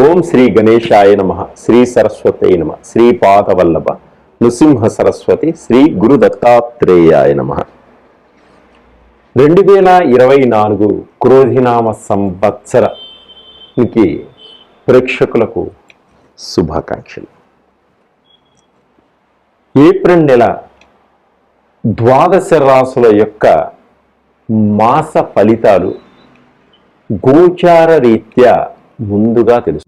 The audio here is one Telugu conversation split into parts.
ఓం శ్రీ గణేశాయ నమ శ్రీ సరస్వతి నమ శ్రీ పాదవల్లభ నృసింహ సరస్వతి శ్రీ గురు దత్తాత్రేయాయ నమ. రెండు వేల ఇరవై నాలుగు క్రోధినామ సంవత్సరానికి ప్రేక్షకులకు శుభాకాంక్షలు. ఏప్రిల్ నెల ద్వాదశ రాసుల యొక్క మాస ఫలితాలు గోచార రీత్యా ముందుగా తెలుసు.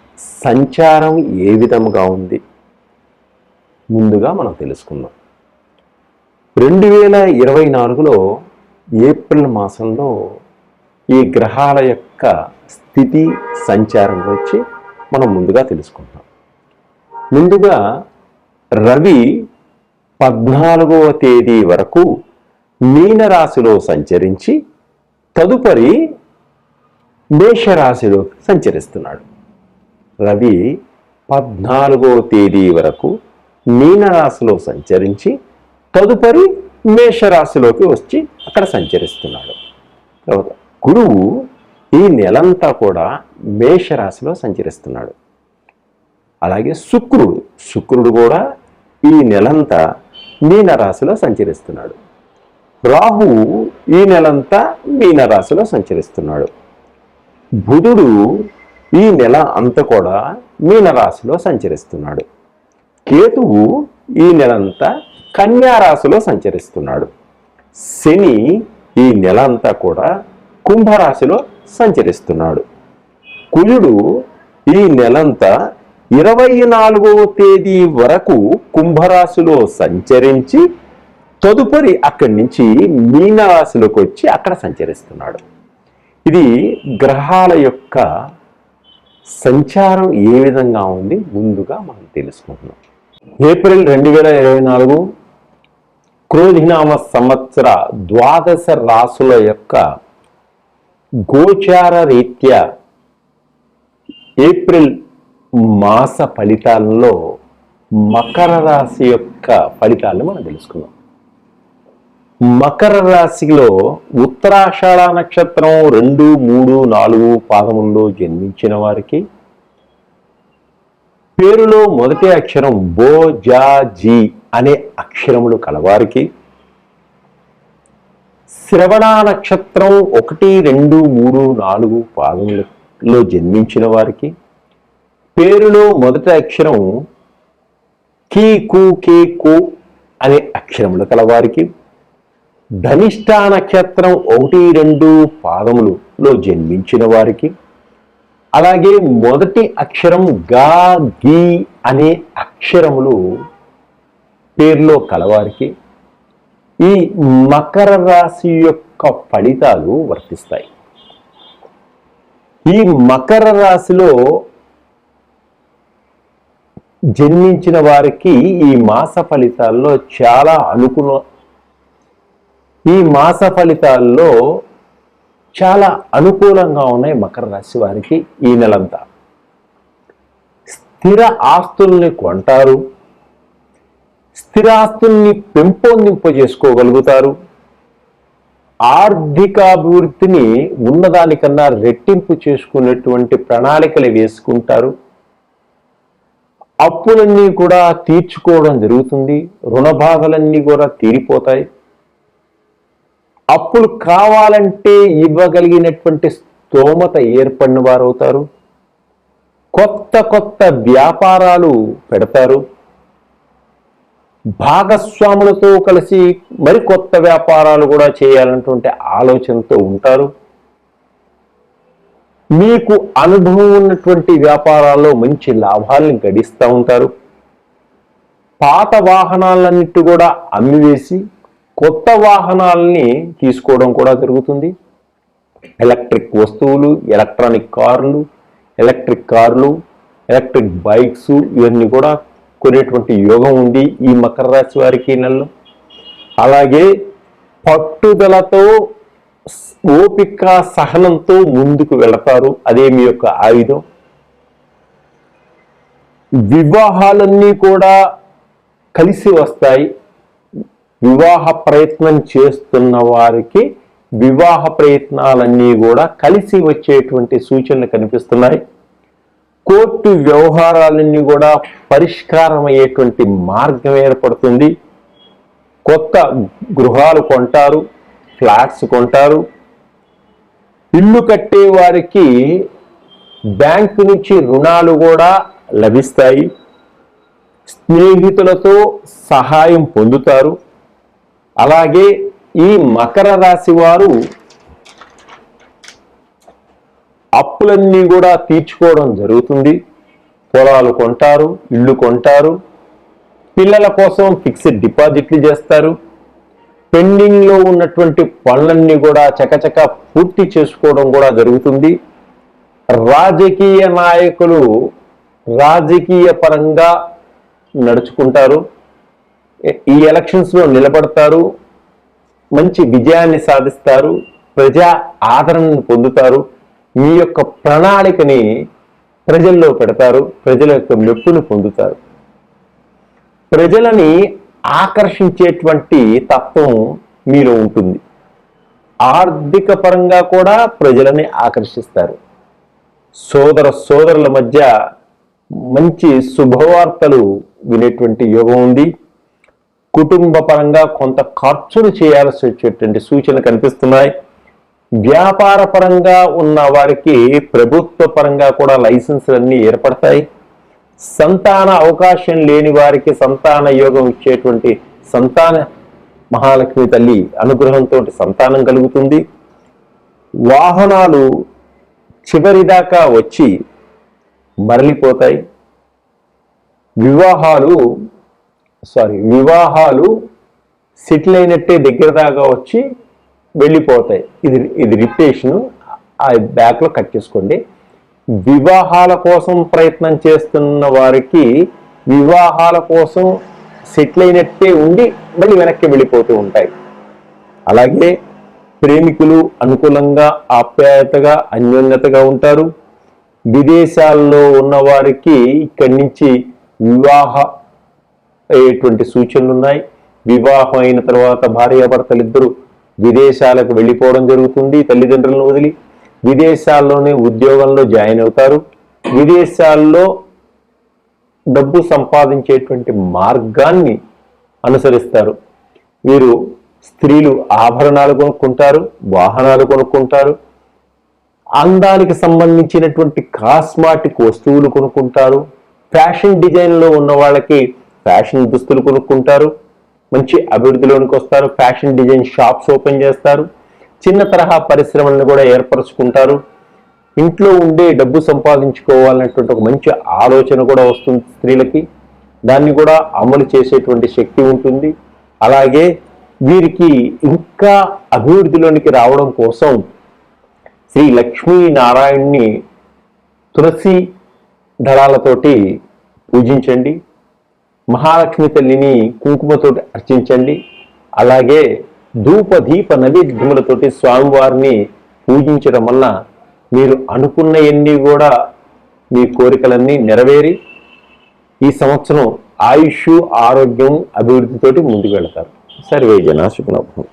సంచారం ఏ విధముగా ఉంది? ముందుగా మనం తెలుసుకుందాం. రెండు వేల ఇరవై నాలుగులో ఏప్రిల్ మాసంలో ఈ గ్రహాల యొక్క స్థితి సంచారం గురించి మనం ముందుగా తెలుసుకుంటాం. ముందుగా రవి పద్నాలుగవ తేదీ వరకు మీనరాశిలో సంచరించి తదుపరి మేషరాశిలోకి సంచరిస్తున్నాడు. రవి పద్నాలుగో తేదీ వరకు మీనరాశిలో సంచరించి తదుపరి మేషరాశిలోకి వచ్చి అక్కడ సంచరిస్తున్నాడు. తర్వాత గురువు ఈ నెలంతా కూడా మేషరాశిలో సంచరిస్తున్నాడు. అలాగే శుక్రుడు శుక్రుడు కూడా ఈ నెలంతా మీనరాశిలో సంచరిస్తున్నాడు. రాహువు ఈ నెలంతా మీనరాశిలో సంచరిస్తున్నాడు. బుధుడు ఈ నెల అంతా కూడా మీనరాశిలో సంచరిస్తున్నాడు. కేతువు ఈ నెలంతా కన్యారాశిలో సంచరిస్తున్నాడు. శని ఈ నెల అంతా కూడా కుంభరాశిలో సంచరిస్తున్నాడు. కుజుడు ఈ నెలంతా ఇరవై నాలుగవ తేదీ వరకు కుంభరాశిలో సంచరించి తదుపరి అక్కడి నుంచి మీనరాశిలోకి వచ్చి అక్కడ సంచరిస్తున్నాడు. ఇది గ్రహాల యొక్క సంచారం ఏ విధంగా ఉంది ముందుగా మనం తెలుసుకుంటున్నాం. ఏప్రిల్ రెండు వేల ఇరవై నాలుగు క్రోధినామ సంవత్సర ద్వాదశ రాసుల యొక్క గోచార రీత్యా ఏప్రిల్ మాస ఫలితాలలో మకర రాశి యొక్క ఫలితాలను మనం తెలుసుకుందాం మకర రాశిలో ఉత్తరాషాఢ నక్షత్రం రెండు మూడు నాలుగు పాదముల్లో జన్మించిన వారికి పేరులో మొదటి అక్షరం బో జా జీ అనే అక్షరములు కలవారికి శ్రవణ నక్షత్రం ఒకటి రెండు మూడు నాలుగు పాదములలో జన్మించిన వారికి పేరులో మొదటి అక్షరం కీ కు కే కు అనే అక్షరములు కలవారికి ధనిష్ట నక్షత్రం ఒకటి రెండు పాదములులో జన్మించిన వారికి అలాగే మొదటి అక్షరం గా గీ అనే అక్షరములు పేర్లో కలవారికి ఈ మకర రాశి యొక్క ఫలితాలు వర్తిస్తాయి. ఈ మకర రాశిలో జన్మించిన వారికి ఈ మాస ఫలితాల్లో చాలా అనుకూల ఈ మాస ఫలితాల్లో చాలా అనుకూలంగా ఉన్నాయి మకర రాశి వారికి ఈ నెలంతా. స్థిర ఆస్తుల్ని కొంటారు. స్థిరాస్తుల్ని పెంపొందింపజేసుకోగలుగుతారు. ఆర్థికాభివృద్ధిని ఉన్నదానికన్నా రెట్టింపు చేసుకునేటువంటి ప్రణాళికలు వేసుకుంటారు. అప్పులన్నీ కూడా తీర్చుకోవడం జరుగుతుంది. రుణ బాధలన్నీ కూడా తీరిపోతాయి. అప్పులు కావాలంటే ఇవ్వగలిగినటువంటి స్తోమత ఏర్పడిన వారు అవుతారు కొత్త కొత్త వ్యాపారాలు పెడతారు. భాగస్వాములతో కలిసి మరి కొత్త వ్యాపారాలు కూడా చేయాలన్నటువంటి ఆలోచనతో ఉంటారు. మీకు అనుభవం ఉన్నటువంటి వ్యాపారాల్లో మంచి లాభాలను గడిస్తూ ఉంటారు. పాత వాహనాలన్నిటి కూడా అమ్మివేసి కొత్త వాహనాలని తీసుకోవడం కూడా జరుగుతుంది. ఎలక్ట్రిక్ వస్తువులు ఎలక్ట్రానిక్ కార్లు ఎలక్ట్రిక్ కార్లు ఎలక్ట్రిక్ బైక్స్ ఇవన్నీ కూడా కొనేటువంటి యోగం ఉంది ఈ మకర రాశి వారికి నెలలు నెలలో. అలాగే పట్టుదలతో ఓపిక సహనంతో ముందుకు వెళతారు. అదే మీ యొక్క ఆయుధం. వివాహాలన్నీ కూడా కలిసి వస్తాయి. వివాహ ప్రయత్నం చేస్తున్న వారికి వివాహ ప్రయత్నాలన్నీ కూడా కలిసి వచ్చేటువంటి సూచనలు కనిపిస్తున్నాయి. కోర్టు వ్యవహారాలన్నీ కూడా పరిష్కారం అయ్యేటువంటి మార్గం ఏర్పడుతుంది. కొత్త గృహాలు కొంటారు ఫ్లాట్స్ కొంటారు. ఇల్లు కట్టే వారికి బ్యాంకు నుంచి రుణాలు కూడా లభిస్తాయి. స్నేహితులతో సహాయం పొందుతారు. అలాగే ఈ మకర రాశి వారు అప్పులన్నీ కూడా తీర్చుకోవడం జరుగుతుంది. పొలాలు కొంటారు ఇల్లు కొంటారు పిల్లల కోసం ఫిక్స్డ్ డిపాజిట్లు చేస్తారు. పెండింగ్లో ఉన్నటువంటి పనులన్నీ కూడా చకచక పూర్తి చేసుకోవడం కూడా జరుగుతుంది. రాజకీయ నాయకులు రాజకీయ పరంగా నడుచుకుంటారు. ఈ ఎలక్షన్స్లో నిలబడతారు మంచి విజయాన్ని సాధిస్తారు ప్రజా ఆదరణను పొందుతారు మీ యొక్క ప్రణాళికని ప్రజల్లో పెడతారు ప్రజల యొక్క మెప్పును పొందుతారు. ప్రజలని ఆకర్షించేటువంటి తత్వం మీలో ఉంటుంది. ఆర్థిక పరంగా కూడా ప్రజలని ఆకర్షిస్తారు. సోదర సోదరుల మధ్య మంచి శుభవార్తలు వినేటువంటి యోగం ఉంది. కుటుంబ పరంగా కొంత ఖర్చులు చేయాల్సి వచ్చేటువంటి సూచనలు కనిపిస్తున్నాయి. వ్యాపార పరంగా ఉన్న వారికి ప్రభుత్వ పరంగా కూడా లైసెన్సులన్నీ ఏర్పడతాయి. సంతాన అవకాశం లేని వారికి సంతాన యోగం ఇచ్చేటువంటి సంతాన మహాలక్ష్మి తల్లి అనుగ్రహంతో సంతానం కలుగుతుంది. వాహనాలు చివరిదాకా వచ్చి మరలిపోతాయి. వివాహాలు సారీ వివాహాలు సెటిల్ అయినట్టే దగ్గర దాకా వచ్చి వెళ్ళిపోతాయి. ఇది ఇది రిపేషను ఆ బ్యాక్లో కట్ చేసుకోండి. వివాహాల కోసం ప్రయత్నం చేస్తున్న వారికి వివాహాల కోసం సెటిల్ అయినట్టే ఉండి మళ్ళీ వెనక్కి వెళ్ళిపోతూ ఉంటాయి. అలాగే ప్రేమికులు అనుకూలంగా ఆప్యాయతగా అన్యోన్యతగా ఉంటారు. విదేశాల్లో ఉన్న వారికి ఇక్కడి నుంచి వివాహ అయ్యేటువంటి సూచనలు ఉన్నాయి. వివాహం అయిన తర్వాత భార్యాభర్తలు ఇద్దరు విదేశాలకు వెళ్ళిపోవడం జరుగుతుంది తల్లిదండ్రులను వదిలి. విదేశాల్లోనే ఉద్యోగంలో జాయిన్ అవుతారు. విదేశాల్లో డబ్బు సంపాదించేటువంటి మార్గాన్ని అనుసరిస్తారు. వీరు స్త్రీలు ఆభరణాలు కొనుక్కుంటారు వాహనాలు కొనుక్కుంటారు. అందానికి సంబంధించినటువంటి కాస్మాటిక్ వస్తువులు కొనుక్కుంటారు. ఫ్యాషన్ డిజైన్లో ఉన్న వాళ్ళకి ఫ్యాషన్ దుస్తులు కొనుక్కుంటారు మంచి అభివృద్ధిలోనికి వస్తారు ఫ్యాషన్ డిజైన్ షాప్స్ ఓపెన్ చేస్తారు చిన్న తరహా పరిశ్రమలను కూడా ఏర్పరచుకుంటారు. ఇంట్లో ఉండే డబ్బు సంపాదించుకోవాలనేటువంటి ఒక మంచి ఆలోచన కూడా వస్తుంది స్త్రీలకి. దాన్ని కూడా అమలు చేసేటువంటి శక్తి ఉంటుంది. అలాగే వీరికి ఇంకా అభివృద్ధిలోనికి రావడం కోసం శ్రీ లక్ష్మీనారాయణ్ణి తులసి దళాలతోటి పూజించండి. మహాలక్ష్మి తల్లిని కుంకుమతోటి అర్చించండి. అలాగే ధూప దీప నైవేద్యములతోటి స్వామివారిని పూజించడం వల్ల మీరు అనుకున్న ఎన్ని కూడా మీ కోరికలన్నీ నెరవేరి ఈ సంవత్సరం ఆయుష్ ఆరోగ్యం అభివృద్ధితోటి ముందుకు వెళతారు. సర్వే జనా సుఖనభం